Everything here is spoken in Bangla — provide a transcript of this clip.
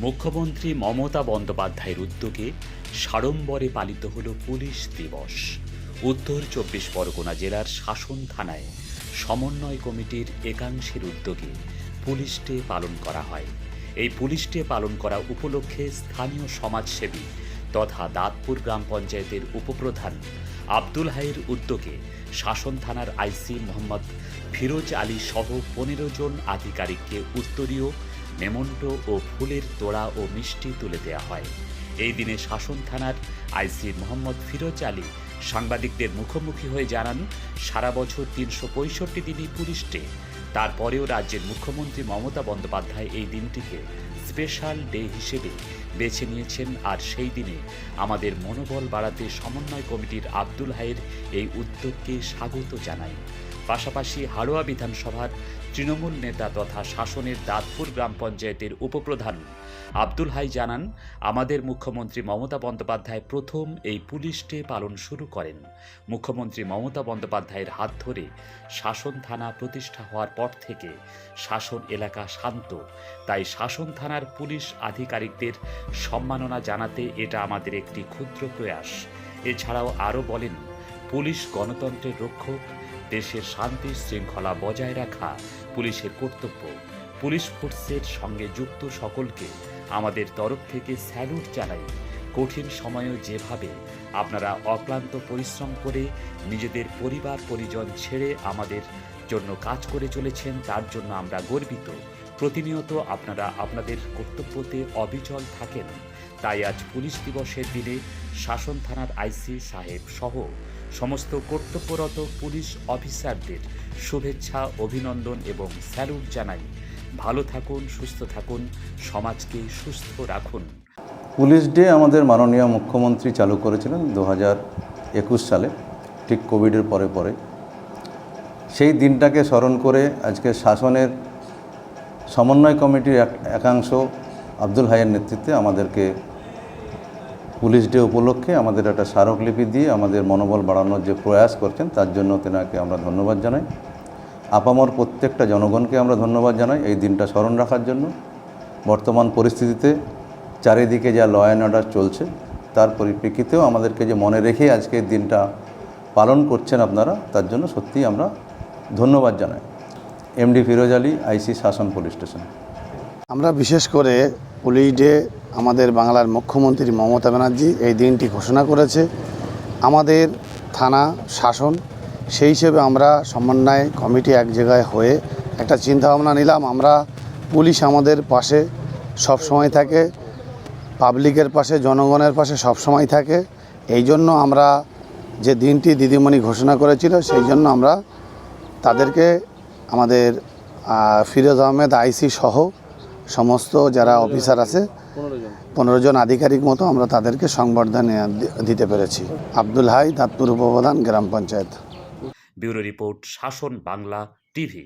মুখ্যমন্ত্রী মমতা বন্দ্যোপাধ্যায়ের উদ্যোগে সাড়ম্বরে পালিত হল পুলিশ দিবস। উত্তর চব্বিশ পরগনা জেলার শাসন থানায় সমন্বয় কমিটির একাংশের উদ্যোগে পুলিশ ডে পালন করা হয়। এই পুলিশ ডে পালন করা উপলক্ষে স্থানীয় সমাজসেবী তথা দাঁতপুর গ্রাম পঞ্চায়েতের উপপ্রধান আব্দুল হাইয়ের উদ্যোগে শাসন থানার আইসি মোহাম্মদ ফিরোজ আলী সহ পনেরো জন আধিকারিককে উত্তরীয় মেমন্টো ও ফুলের তোড়া ও মিষ্টি তুলে দেওয়া হয়। এই দিনে শাসন থানার আইসি মোহাম্মদ ফিরোজ আলী সাংবাদিকদের মুখোমুখি হয়ে জানান, সারা বছর তিনশো পঁয়ষট্টি দিনই পুলিশ ডে। তারপরেও রাজ্যের মুখ্যমন্ত্রী মমতা বন্দ্যোপাধ্যায় এই দিনটিকে স্পেশাল ডে হিসেবে বেছে নিয়েছেন আর সেই দিনে আমাদের মনোবল বাড়াতে সমন্বয় কমিটির আব্দুল হাইয়ের এই উদ্যোগকে স্বাগত জানাই পাশাপাশি হাড়োয়া বিধানসভার তৃণমূল নেতা তথা শাসনের দাঁতপুর গ্রাম পঞ্চায়েতের উপপ্রধান আব্দুল হাই জানান, আমাদের মুখ্যমন্ত্রী মমতা বন্দ্যোপাধ্যায় প্রথম এই পুলিশ ডে পালন শুরু করেন। মুখ্যমন্ত্রী মমতা বন্দ্যোপাধ্যায়ের হাত ধরে শাসন থানা প্রতিষ্ঠা হওয়ার পর থেকে শাসন এলাকা শান্ত। তাই শাসন থানার পুলিশ আধিকারিকদের সম্মাননা জানাতে এটা আমাদের একটি ক্ষুদ্র প্রয়াস। এছাড়াও আরও বলেন, পুলিশ গণতন্ত্রের রক্ষক দেশের শান্তি শৃঙ্খলা বজায় রাখা পুলিশের কর্তব্য। পুলিশ ফোর্সের সঙ্গে যুক্ত সকলকে আমাদের তরফ থেকে স্যালুট জানাই। কঠিন সময়েও যেভাবে আপনারা অক্লান্ত পরিশ্রম করে নিজেদের পরিবার, পরিজন ছেড়ে আমাদের জন্য কাজ করে চলেছেন, তার জন্য আমরা গর্বিত। প্রতিনিয়ত আপনারা আপনাদের কর্তব্যতে অবিচল থাকেন। তাই আজ পুলিশ দিবসের দিনে শাসন থানার আইসি সাহেব সহ সমস্ত কর্তব্যরত পুলিশ অফিসারদের শুভেচ্ছা, অভিনন্দন এবং স্যালুট জানাই। ভালো থাকুন, সুস্থ থাকুন, সমাজকে সুস্থ রাখুন। পুলিশ ডে আমাদের মাননীয় মুখ্যমন্ত্রী চালু করেছিলেন দু একুশ সালে, ঠিক কোভিডের পরে পরে। সেই দিনটাকে স্মরণ করে আজকে শাসনের সমন্বয় কমিটির এক একাংশ আব্দুল হাইয়ের নেতৃত্বে আমাদেরকে পুলিশ ডে উপলক্ষে আমাদের একটা স্মারকলিপি দিয়ে আমাদের মনোবল বাড়ানোর যে প্রয়াস করছেন, তার জন্য তেনাকে আমরা ধন্যবাদ জানাই। আপামর প্রত্যেকটা জনগণকে আমরা ধন্যবাদ জানাই এই দিনটা স্মরণ রাখার জন্য। বর্তমান পরিস্থিতিতে চারিদিকে যা ল অ্যান্ড অর্ডার চলছে, তার পরিপ্রেক্ষিতেও আমাদেরকে যে মনে রেখে আজকে এই দিনটা পালন করছেন আপনারা, তার জন্য সত্যিই আমরা ধন্যবাদ জানাই। এমডি ফিরোজ আলী, আইসি শাসন পুলিশ স্টেশন। আমরা বিশেষ করে পুলিশ ডে আমাদের বাংলার মুখ্যমন্ত্রী মমতা ব্যানার্জি এই দিনটি ঘোষণা করেছে। আমাদের থানা শাসন, সেই হিসেবে আমরা সমন্বয় কমিটি এক জায়গায় হয়ে একটা চিন্তাভাবনা নিলাম। আমরা পুলিশ আমাদের পাশে সব সময় থাকে, পাবলিকের পাশে, জনগণের পাশে সব সময় থাকে। এই জন্য আমরা যে দিনটি দিদিমণি ঘোষণা করেছিল, সেই জন্য আমরা তাদেরকে আমাদের ফিরোজ আহমেদ, আইসি সহ সমস্ত যারা অফিসার আছে, পনেরো জন আধিকারিক মতো আমরা তাদেরকে সংবর্ধনা দিতে পেরেছি। আব্দুল হাই দাঁতপুর উপপ্রধান গ্রাম পঞ্চায়েত। ব্যুরো রিপোর্ট, শাসন বাংলা টিভি।